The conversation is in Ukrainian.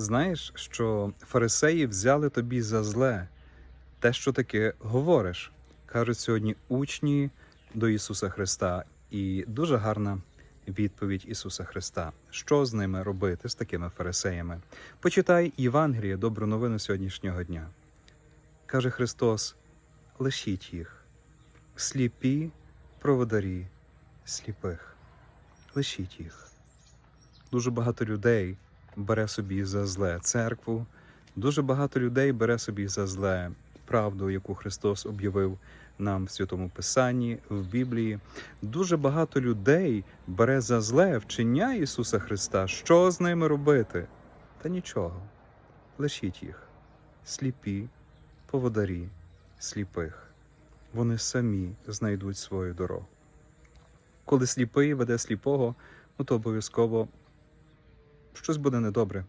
знаєш, що фарисеї взяли тобі за зле те, що таке говориш, кажуть сьогодні учні до Ісуса Христа. І дуже гарна відповідь Ісуса Христа. Що з ними робити, з такими фарисеями? Почитай Євангеліє, добру новину сьогоднішнього дня. Каже Христос: лишіть їх, сліпі проводарі сліпих. Лишіть їх. Дуже багато людей бере собі за зле церкву, дуже багато людей бере собі за зле правду, яку Христос об'явив нам в Святому Писанні, в Біблії. Дуже багато людей бере за зле вчення Ісуса Христа. Що з ними робити? Та нічого. Лишіть їх. Сліпі, поводарі, сліпих. Вони самі знайдуть свою дорогу. Коли сліпий веде сліпого, ну то обов'язково щось буде недобре.